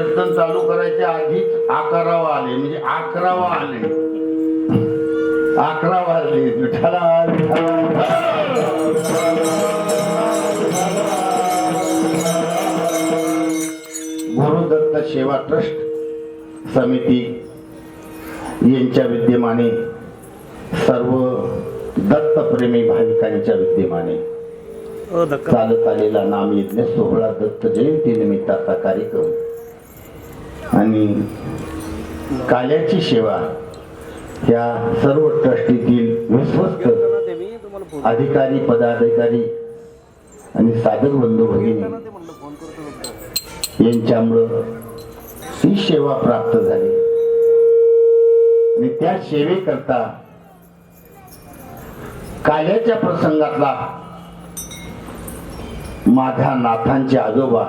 कीर्तन चालू करायच्या आधीच अकरावा आले म्हणजे अकरावा आले. अकरावा आले विठाला गुरुदत्त सेवा ट्रस्ट समिती यांच्या विद्यमाने सर्व दत्तप्रेमी भाविकांच्या विद्यमाने चालत आलेला नाम यज्ञ सोहळा दत्त जयंती निमित्ताचा कार्यक्रम आणि काल्याची सेवा या सर्व ट्रस्टीतील विश्वस्त अधिकारी पदाधिकारी आणि साधक बंधू भगिनी यांच्यामुळं ही सेवा प्राप्त झाली. आणि त्या सेवेकरता काल्याच्या प्रसंगातला माझ्या नाथांचे आजोबा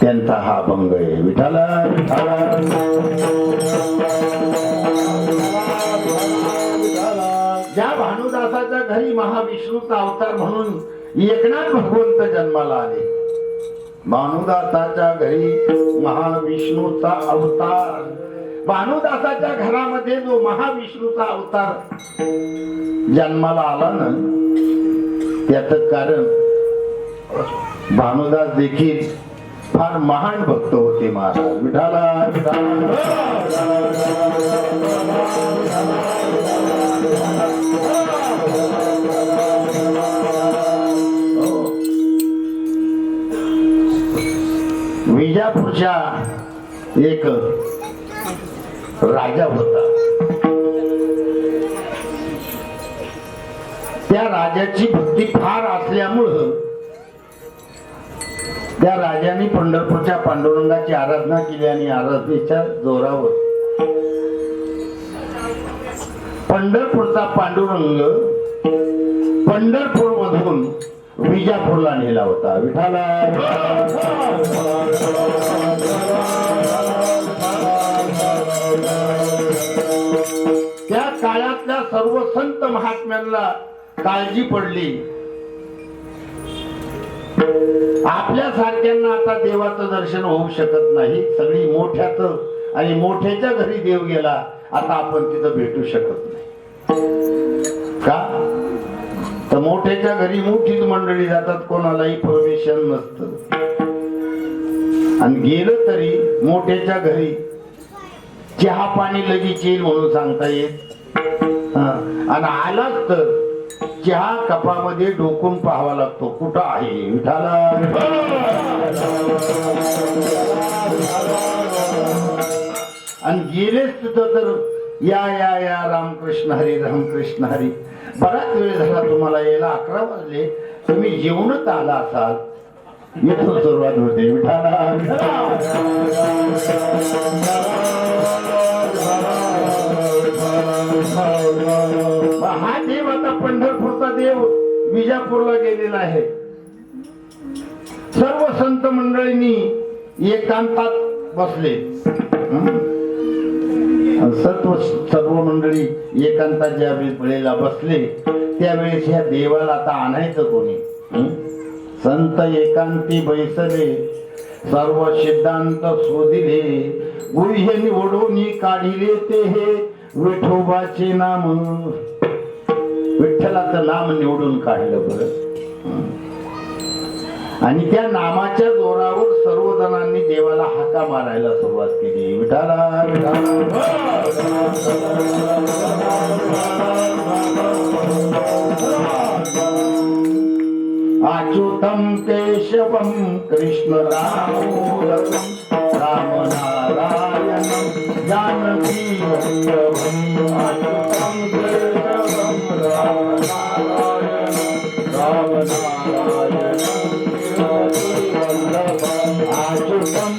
त्यांचा हा अभंग आहे विठाला विठाला ज्या भानुदासाच्या घरी महाविष्णूचा अवतार म्हणून एकनाथ भगवंत जन्माला आले. भानुदासाच्या घरी महाविष्णूचा अवतार. भानुदासाच्या घरामध्ये जो महाविष्णूचा अवतार जन्माला आला ना त्याच कारण भानुदास देखील फार महान भक्त होते महाराज. विठाला हो. विजापूरच्या एक राजा होता. त्या राजाची भक्ती फार असल्यामुळं त्या राजाने पंढरपूरच्या पांडुरंगाची आराधना केली आणि आराधनेच्या जोरावर. पंढरपूरचा पांडुरंग पंढरपूर मधून विजापूरला नेला होता. विठाला त्या काळातल्या सर्व संत महात्म्यांना काळजी पडली. आपल्या सारख्यांना आता देवाचं दर्शन होऊ शकत नाही. सगळी मोठ्याच आणि मोठ्याच्या घरी देव गेला आता आपण तिथं भेटू शकत नाही. का? तर मोठ्याच्या घरी मोठीच मंडळी जातात कोणालाही परमिशन नसतं. आणि गेलं तरी मोठ्याच्या घरी चहा पाणी लगेच येईल म्हणून सांगता येत. आणि आलाच तर त्या कपामध्ये डोकून पाहावा लागतो. कुठं आहे? विठाला. आणि गेलेच तिथं तर या या या रामकृष्ण हरी रामकृष्ण हरी. बराच वेळ झाला तुम्हाला यायला अकरा वाजले. तुम्ही जेवणच आला असाल. इथून सुरुवात होते. विठाला. हा देव आता पंढरपूरचा देव विजापूरला गेलेला आहे. सर्व संत मंडळींनी एकांतात बसले. सत्व सर्व मंडळी एकांतात ज्या वेळेला बसले त्यावेळेस ह्या देवाला आता आणायचं कोणी? संत एकांती बैसले सर्व सिद्धांत शोधिले गुह्य निवडून काढिले ते हे. विठोबाचे नाम. विठ्ठलाचं नाम निवडून काढलं बरं. आणि त्या नामाच्या जोरावर सर्वजणांनी देवाला हाका मारायला सुरुवात केली. विठाला अच्युतम केशवम कृष्ण राम राम. नारायणम राम नारायणम अच्युतम केशवम कृष्ण दामोदरम राम नारायणम जानकी वल्लभम अच्युतम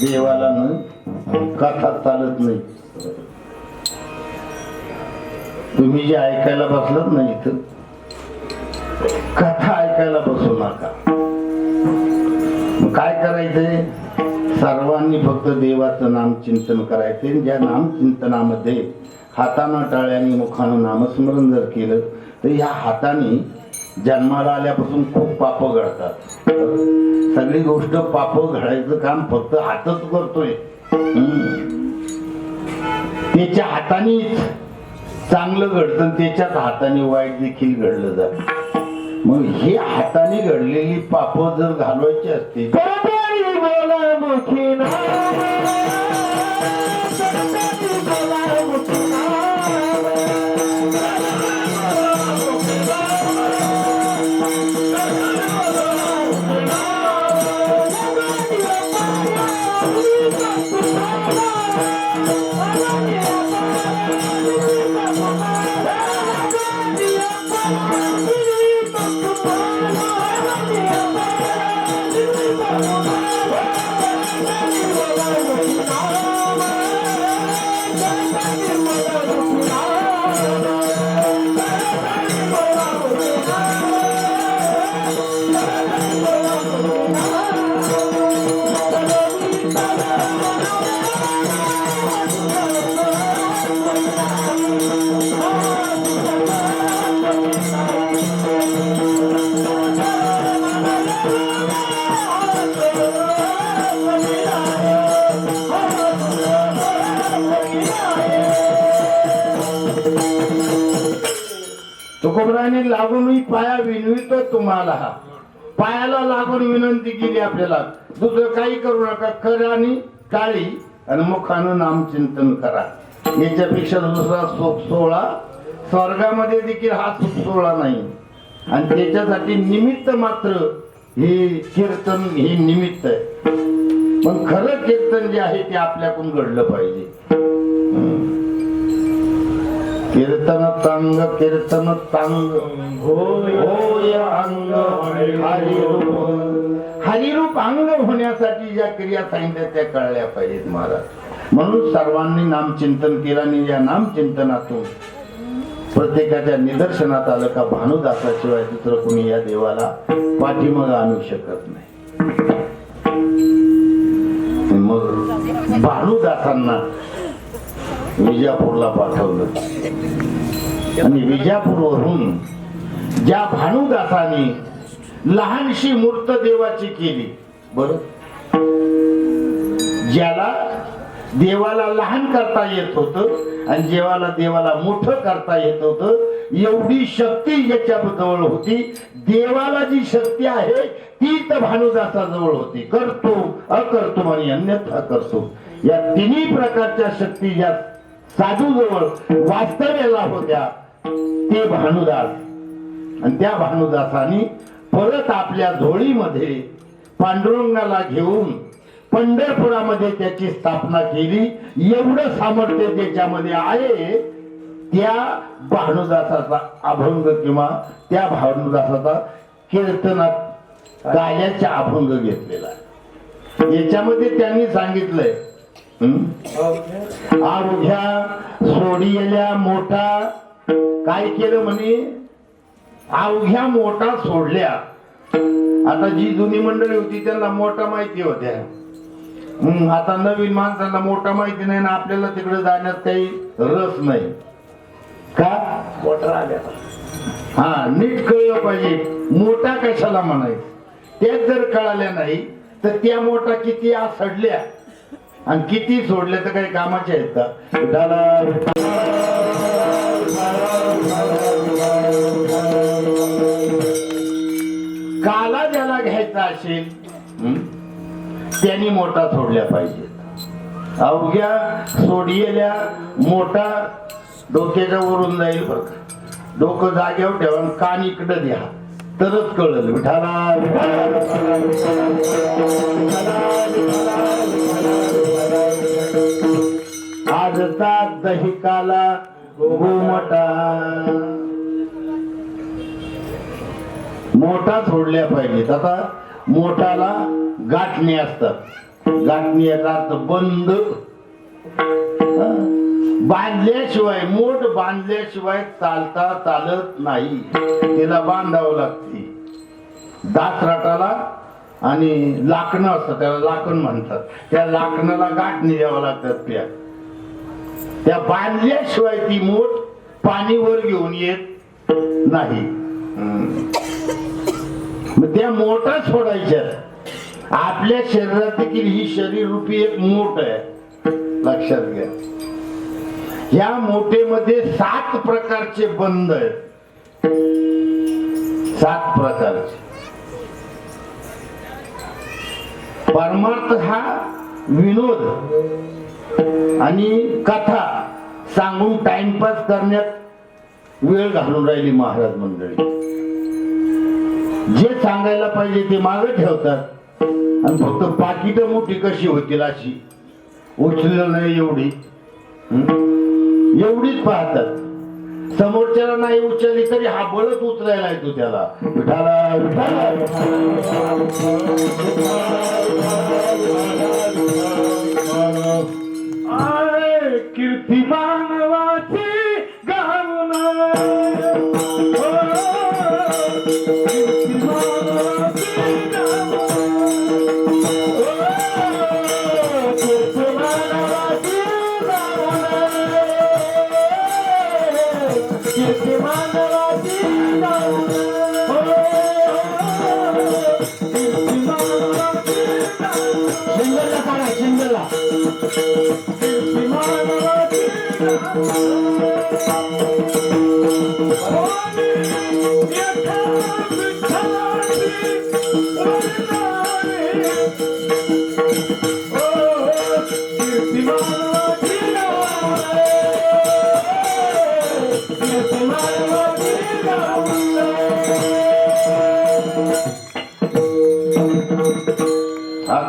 देवाला न कथा चालत नाही तुम्ही जे ऐकायला बसलात ना इथं कथा ऐकायला बसू नका. काय करायचंय? सर्वांनी फक्त देवाचं नाम चिंतन करायचे आणि ज्या नाम चिंतनामध्ये हातानं टाळ्याने मुखानं नामस्मरण जर केलं तर ह्या हाताने जन्माला आल्यापासून खूप पाप घडतात. सगळी गोष्ट पाप घडायचं काम फक्त हातच करतोय. त्याच्या हातानेच चांगलं घडतं त्याच्याच हाताने वाईट देखील घडलं जात. मग हे हाताने घडलेली पाप जर घालवायची असते तुकोबराने लागून मी पाया विनवितो तुम्हाला. हा पायाला लागून विनंती केली आपल्याला. दुसरं काही करू नका करानी टाळी आणि मुखानं नामचिंतन करा. याच्यापेक्षा दुसरा सुख सोहळा स्वर्गामध्ये देखील हा सुख सोहळा नाही. आणि त्याच्यासाठी निमित्त मात्र हे कीर्तन हे निमित्त आहे. पण खरं कीर्तन जे आहे ते आपल्याकडून घडलं पाहिजे. कीर्तन तंग कीर्तन तंग होय अंग हरिरूप. हरिरूप अंग होण्यासाठी ज्या क्रिया सांगितल्या त्या कळल्या पाहिजेत महाराज. म्हणून सर्वांनी नामचिंतन केलं आणि या नामचिंतनातून प्रत्येकाच्या निदर्शनात आलं का भानुदासाशिवाय दुसरं कोणी या देवाला पाठीमाग आणू शकत नाही. मग भानुदासांना विजापूरला पाठवलं. आणि विजापूरवरून ज्या भानुदासाने लहानशी मूर्त देवाची केली बर? ज्याला देवाला लहान करता येत होत आणि जेवाला देवाला मोठं करता येत होत एवढी शक्ती याच्या जवळ होती देवाला जी शक्ती आहे ती तर भानुदासा जवळ होती. करतो अकर्तो आणि अन्यथा करतो या तिन्ही प्रकारच्या शक्ती ज्या साधूजवळ वास्तव्याला होत्या ते भानुदास. आणि त्या भानुदासानी परत आपल्या झोळीमध्ये पांडुरंगाला घेऊन पंढरपुरामध्ये त्याची स्थापना केली. एवढं सामर्थ्य त्याच्यामध्ये आहे त्या भानुदासाचा अभंग किंवा त्या भानुदासाचा कीर्तनात गाण्याचा अभंग घेतलेला याच्यामध्ये त्यांनी सांगितलंय अवघ्या सोडियल्या मोठा काय केलं म्हणे? अवघ्या मोठा सोडल्या. आता जी जुनी मंडळी होती त्यांना मोठा माहिती होत्या. आता नवीन माणसांना मोठा माहिती नाही ना आपल्याला तिकडे जाण्यात काही रस नाही. का? मोठा आल्या हा नीट कळलं पाहिजे. मोठा कशाला म्हणायचं? त्याच जर कळाल्या नाही तर त्या मोठा किती आज सडल्या आणि किती सोडले तर काही कामाचे आहेत का? काला ज्याला घ्यायचा असेल त्यांनी मोठा सोडल्या पाहिजेत. अवघ्या सोडलेल्या मोठा डोक्याच्या वरून जाईल बघ डोकं जाग्यावर ठेवा आणि कान इकडं द्या. तरच कळलं. विठाला आजचा दही मोठा सोडल्या पाहिजेत. आता मोठाला गाठणे असतात. गाठणी याचा अर्थ बंद बांधल्याशिवाय मोठ बांधल्याशिवाय चालता चालत नाही. तिला बांधावं लागते. दातराटाला आणि लाकणं असतं त्याला लाकण म्हणतात. त्या लाकणाला गाठणी द्यावं लागतात त्या. त्या बांधल्याशिवाय ती मोठ पाणीवर घेऊन येत नाही. मग त्या मोठा सोडायच्या. आपल्या शरीरात देखील ही शरीर रूपी एक मोठ आहे. लक्षात घ्या. या मोठेमध्ये सात प्रकारचे बंद आहेत. सात प्रकारचे. परमार्थ हा विनोद आणि कथा सांगून टाइमपास करण्यात वेळ घालून राहिली महाराज मंडळी. जे सांगायला पाहिजे ते मागे ठेवतात. आणि फक्त पाकिट मोठी कशी होतील अशी? उचलेलं नाही एवढी. एवढीच पाहतात. समोरच्याला नाही उचलली तरी हा बळच उचलायला येतो त्याला. विठाला विठाला अरे कीर्तिमानवाची गावना शिंगलला हा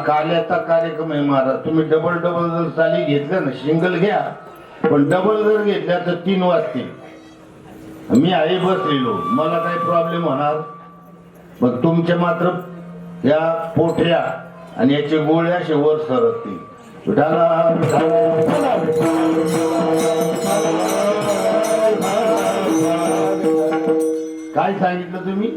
काल्याचा कार्यक्रम आहे महाराज. तुम्ही डबल डबल जर चाली घेतलं ना सिंगल घ्या. पण डबल जर घेतल्या तर तीन वाजतील. मी आई बसलेलो. मला काही प्रॉब्लेम होणार. मग तुमचे मात्र या पोठ्या आणि याचे गोळ्या शेवर वर सरकतील. काय सांगितलं तुम्ही?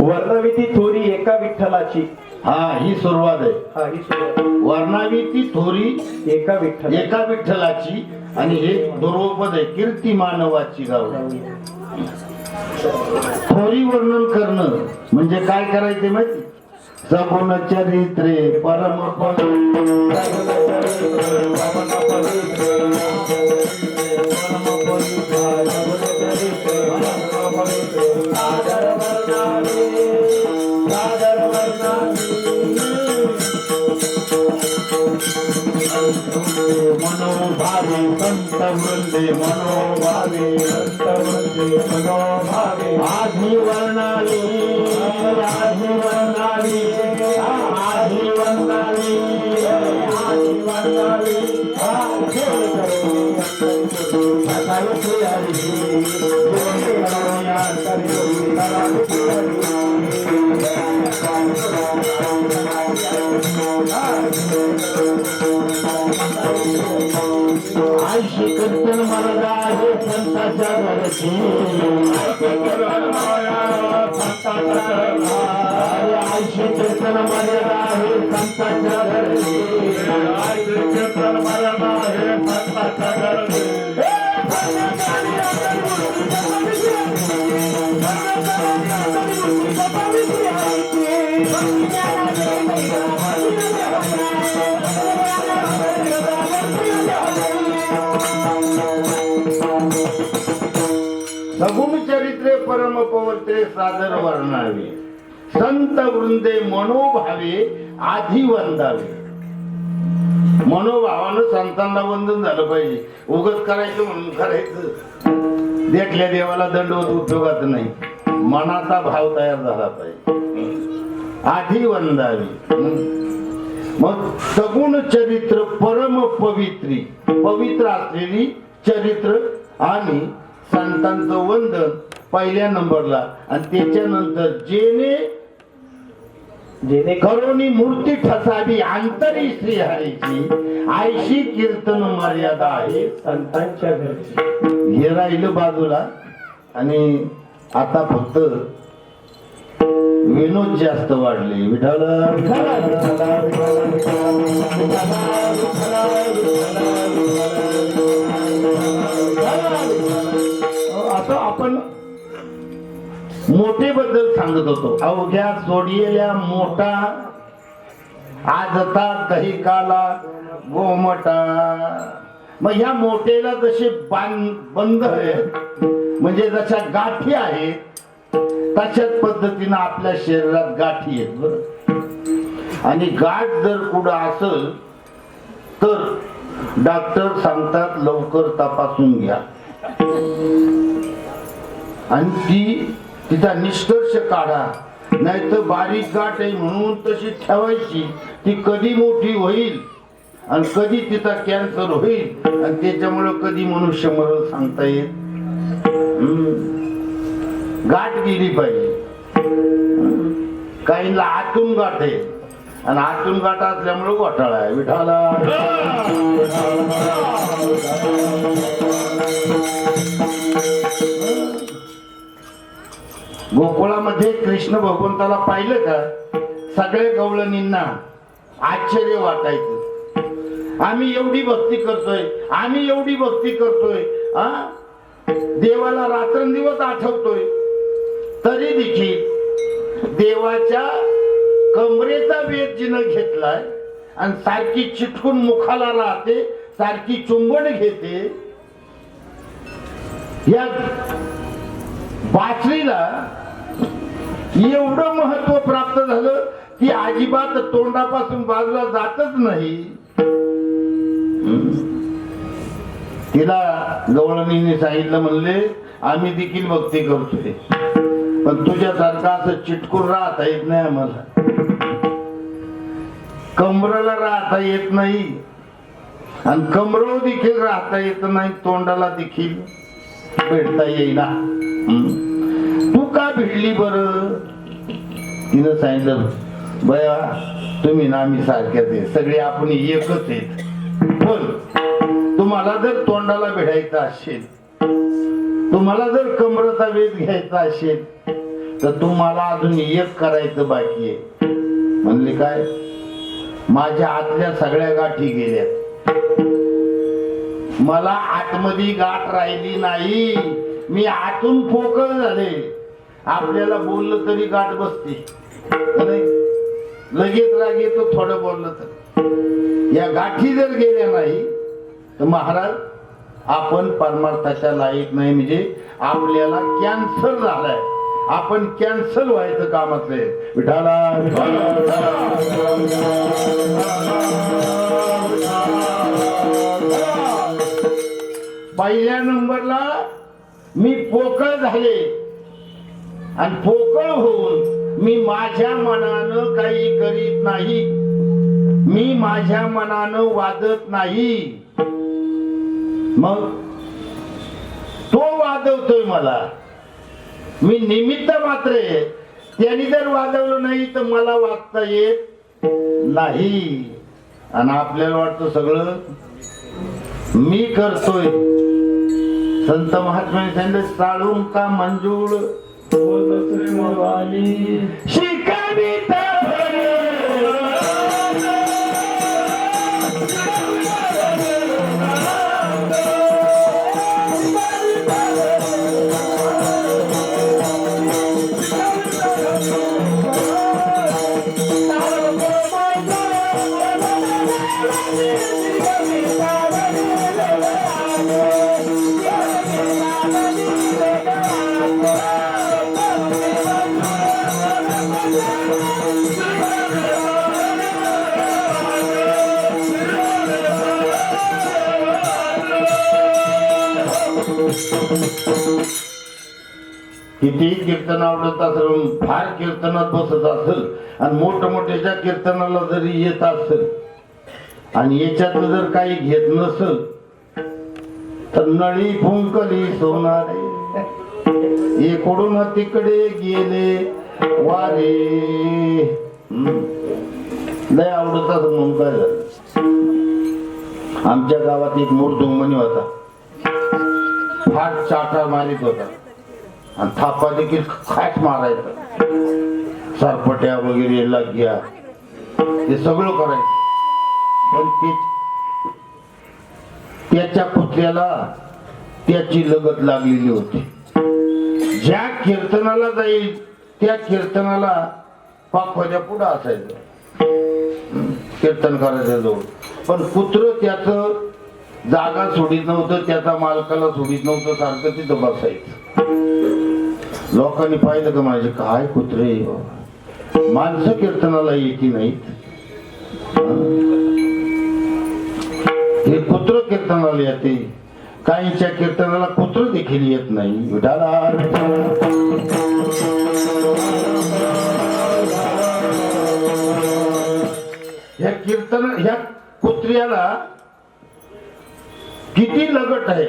वर्णविती थोरी एका विठ्ठलाची. हा ही सुरुवात आहे. हा ही सुरुवात. वर्णावी ती थोरी एका विठ्ठल एका विठ्ठलाची आणि हे दुर्वपद आहे कीर्ती मानवाची गाव. थोरी वर्णन करणं म्हणजे काय करायचे माहिती? सगुण चरित्रे परम वृंदे मनोभावे संत वृंदे मनोभावे आधी वर्णाली आधी वर्णाली आधी वर्णाली आयशी कीर्तन मरदा आहे संताच्या घरची आयशी मर्यादा परम सादर वर्णावे. संत वृंदे मनोभावे आधी वंदावे. मनोभावानं संतांना वंदन झालं पाहिजे. उगत करायचं म्हणून करायचं. देखल्या देवाला दंडवत उपयोगात नाही. मनाचा भाव तयार झाला पाहिजे. आधी वंदावी. मग सगुण चरित्र परम पवित्री. पवित्र असलेली चरित्र आणि संतांचं वंदन पहिल्या नंबरला आणि त्याच्यानंतर जेने करोनी मूर्ती ठसावी आंतरी श्रीहरीची आयशी कीर्तन मर्यादा आहे संतांच्या घरची हे राहिलं बाजूला आणि आता फक्त विनोद जास्त वाढले विठाल असं मोठे बद्दल सांगत होतो. अवघ्या सोडिलेल्या मोठा आजता दही काला गोमटा. मग ह्या मोठेला जसे बंद आहेत म्हणजे जशा गाठी आहेत तशाच पद्धतीनं आपल्या शरीरात गाठी आहेत बरं. आणि गाठ जर कुठं असल तर डॉक्टर सांगतात लवकर तपासून घ्या. आणि ती तिचा निष्कर्ष काढा. नाही तर बारीक गाठ आहे म्हणून तशी ठेवायची. ती कधी मोठी होईल आणि कधी तिचा कॅन्सर होईल आणि त्याच्यामुळे कधी मनुष्य मरण सांगता येत? गाठ गेली पाहिजे. काहींना आतून गाठ आहे. आणि आतून गाठ असल्यामुळे घोटाळा आहे. विठाला कृष्ण भगवंताला पाहिलं का सगळ्या गवळणींना आश्चर्य वाटायचं. आम्ही एवढी भक्ती करतोय आम्ही एवढी भक्ती करतोय हा देवाला रात्रंदिवस आठवतोय. तरी देखील देवाच्या कमरेचा वेध जिनं घेतलाय आणि सारखी चिटकून मुखाला राहते सारखी चुंबन घेते. या बासरीला एवढं महत्त्व प्राप्त झालं की अजिबात तोंडापासून बाजूला जातच नाही. तिला गवळणीने सांगितलं म्हणले आम्ही देखील भक्ती करतोय. पण तुझ्यासारखं असं चिटकून राहता येत नाही आम्हाला. कमराला राहता येत नाही आणि कमरव देखील राहता येत नाही तोंडाला देखील भेटता येईना. भिडली बर. तिनं सांगितलं बया तुम्ही ना आम्ही सारख्याच आहे सगळे आपण एकच आहेत. पण तुम्हाला जर तोंडाला भिडायचं असेल तुम्हाला जर कमरचा वेध घ्यायचा असेल तर तुम्हाला अजून एक करायचं बाकी आहे. म्हणले काय? माझ्या आतल्या सगळ्या गाठी गेल्यात. मला आतमध्ये गाठ राहिली नाही. मी आतून पोकळ झाले. आपल्याला बोललं तरी गाठ बसते. लगेच राग येतो थोडं बोललं तर. या गाठी जर गेल्या नाही तर महाराज आपण परमार्थाच्या लायक नाही. म्हणजे आपल्याला कॅन्सर झालाय. आपण कॅन्सल व्हायचं कामाचं आहे विठाला पहिल्या नंबरला मी पोकळ झाले. आणि पोकळ होऊन मी माझ्या मनानं काही करीत नाही. मी माझ्या मनानं वाजत नाही. मग तो वाजवतोय मला. मी निमित्त मात्र आहे. त्यांनी जर वाजवलं नाही तर मला वाचता येत नाही. आणि आपल्याला वाटतं सगळं मी करतोय. संत महात्म्याने सांगितलं चाळून का मंजूळ শিকাবিতা कितीही कीर्तन आवडत असेल फार कीर्तनात बसत असेल आणि मोठमोठ्याच्या कीर्तनाला जरी येत असेल आणि याच्यात जर काही घेत नसल तर नळी फुंकली सोनारे. इकडून तिकडे गेले वारे. लय आवडत असं म्हणून काय झालं? आमच्या गावात एक मूर्धुंगमणी होता. फार चाटा मारित होता. आणि थापा देखील खाच मारायचा. सरपट्या वगैरे लाग्या. हे सगळं करायचं. पण ते त्याच्या पुतल्याला त्याची लगत लागलेली होती. ज्या कीर्तनाला जाईल त्या कीर्तनाला पाखवाच्या पुढं असायचं. कीर्तन करायच्या जवळ. पण कुत्र त्याचं जागा सोडित नव्हतं त्याचा मालकाला सोडित नव्हतं सारखं तिथं बसायचं. लोकांनी पाहिलं का माझे काय कुत्रे? आहे माणसं कीर्तनाला येती नाहीत. हे कुत्र कीर्तनाला येते. काहींच्या कीर्तनाला कुत्र देखील येत नाही. विठाला ह्या कीर्तन ह्या कुत्र्याला किती लगट आहे?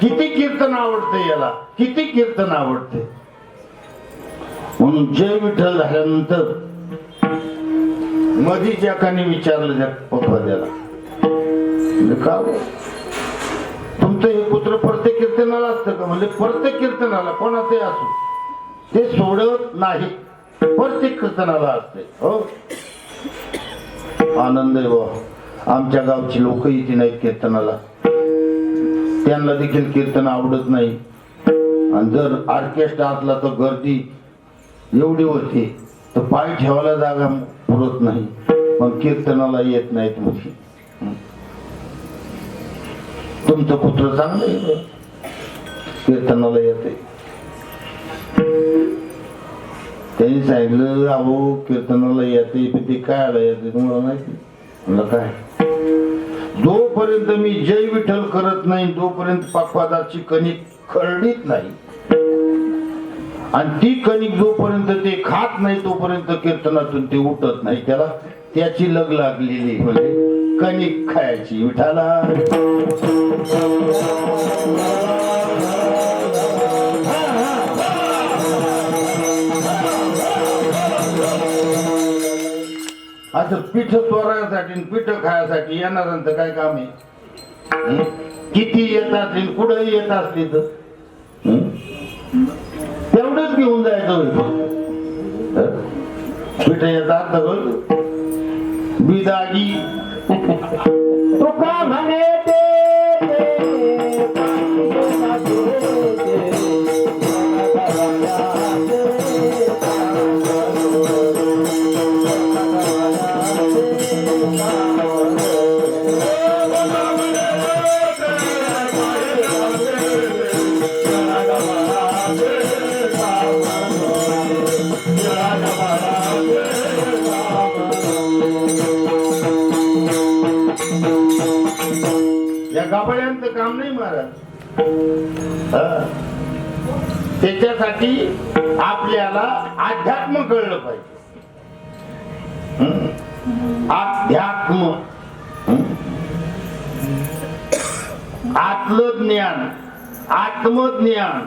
किती कीर्तन आवडते याला? किती कीर्तन आवडते? म्हणून जय विठ्ठल झाल्यानंतर मधीच्या एकाने विचारलं त्या पखवाद्याला का हो? तुमचं हे कुत्र प्रत्येक कीर्तनाला असतं का? म्हणजे प्रत्येक कीर्तनाला कोणाचे असो. ते सोडत नाही. प्रत्येक कीर्तनाला असते. हो? आनंद आहे आमच्या गावची लोक इथे नाहीत कीर्तनाला. त्यांना देखील कीर्तन आवडत नाही. आणि जर ऑर्केस्ट्रा असला तर गर्दी एवढी होती तर पाय ठेवायला जागा पुरत नाही. पण कीर्तनाला येत नाहीत म्हणजे तुमचं कुत्र चांगलं आहे. कीर्तनाला येते. त्यांनी सांगितलं अहो कीर्तनाला येते ते काय आलं? येते तुम्हाला माहिती म्हणलं काय? जोपर्यंत मी जय विठ्ठल करत नाही तोपर्यंत पाकवादाची कणिक खरडीत नाही. आणि ती कणिक जोपर्यंत ते खात नाही तोपर्यंत कीर्तनातून ते उठत नाही. त्याला त्याची लग लागलेली म्हणजे कणिक खायची विठाला असं पीठ चोरायसाठी पीठ खायसाठी येणाऱ्यांचं काय काम आहे? किती येत असतील कुठंही येत असतील तर? तेवढंच घेऊन जायचं पीठ येतात सगळं बिदागी. तुका म्हणे त्याच्यासाठी आपल्याला अध्यात्म कळलं पाहिजे. अध्यात्म आत्मज्ञान आत्मज्ञान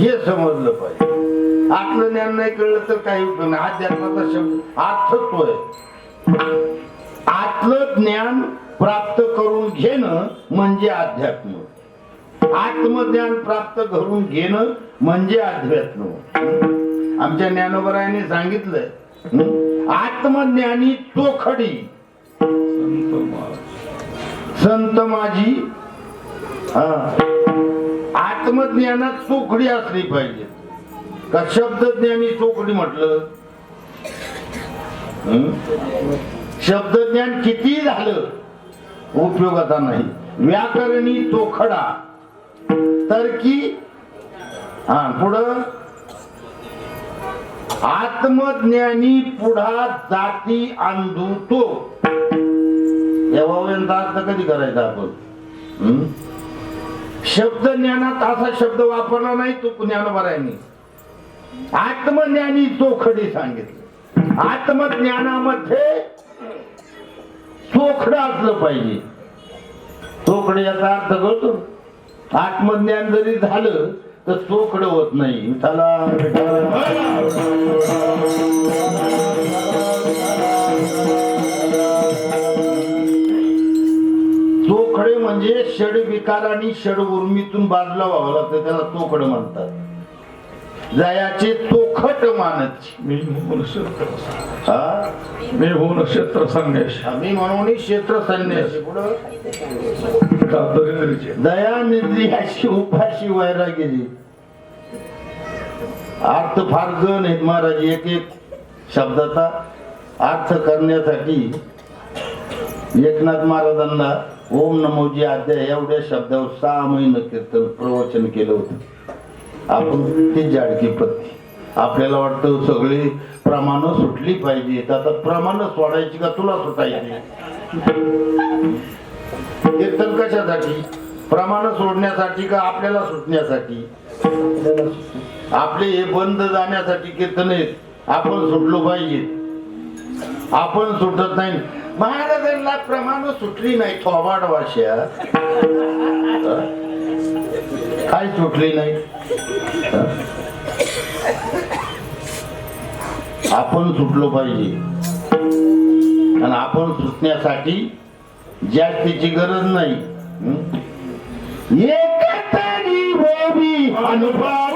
हे समजलं पाहिजे. आत्मज्ञान ज्ञान नाही कळलं तर काही उपयोग नाही. अध्यात्माचा शब्द अर्थत्व आहे. आत्मज्ञान ज्ञान प्राप्त करून घेणं म्हणजे अध्यात्म आत्मज्ञान प्राप्त करून घेणं म्हणजे अध्यात्म. आमच्या ज्ञानोबरायांनी सांगितलंय? आत्मज्ञानी चोखडी संत माझी हा. आत्मज्ञानात चोखडी असली पाहिजे. का शब्दज्ञानी चोखडी म्हटलं? शब्दज्ञान किती झालं उपयोगाचा नाही. व्याकरणी चोखडा तरकी हा पुढं. आत्मज्ञानी पुढा जाती आणू तो. अर्थ कधी करायचा आपण? शब्द ज्ञानात असा शब्द वापरला नाही तो ज्ञानोबरायांनी आत्मज्ञानी चोखडे सांगितले. आत्मज्ञानामध्ये चोखड असलं पाहिजे. चोखड याचा अर्थ कळतो. आत्मज्ञान जरी झालं तर चोखड होत नाही. चोखडे म्हणजे षड विकार आणि षड उर्मीतून बाजूला व्हावं लागतं त्याला चोखड म्हणतात. जयाचे चोखट मानत. मी मनुष्य हा? मी हो नक्षत्र संन्यास आम्ही म्हणून क्षेत्र संन्यासी पुढं दयानिधी अशी निर्दयाशी उपाशी वैरागिरी अर्थ फार गण आहेत महाराज एक एक शब्दाचा अर्थ करण्यासाठी एकनाथ महाराजांना ओम नमोजी अध्याय एवढ्या शब्दावर सहा महिने कीर्तन प्रवचन केलं होतं. आपण ती जाडकी पत्ती. आपल्याला वाटतं सगळी प्रमाण सुटली पाहिजेत. आता प्रमाण सोडायची का तुला सुटायची? एकदम कशासाठी प्रमाण सोडण्यासाठी का आपल्याला सुटण्यासाठी? आपले हे बंद जाण्यासाठी कीर्तन आहेत. आपण सुटलो पाहिजे. आपण सुटत नाही. महाराजांना प्रमाण सुटली नाही थोबाड वाशा. काय सुटली नाही? आपण सुटलो पाहिजे. आणि आपण सुटण्यासाठी जास्तीची गरज नाही. हं? एकतरी होवी अनुभव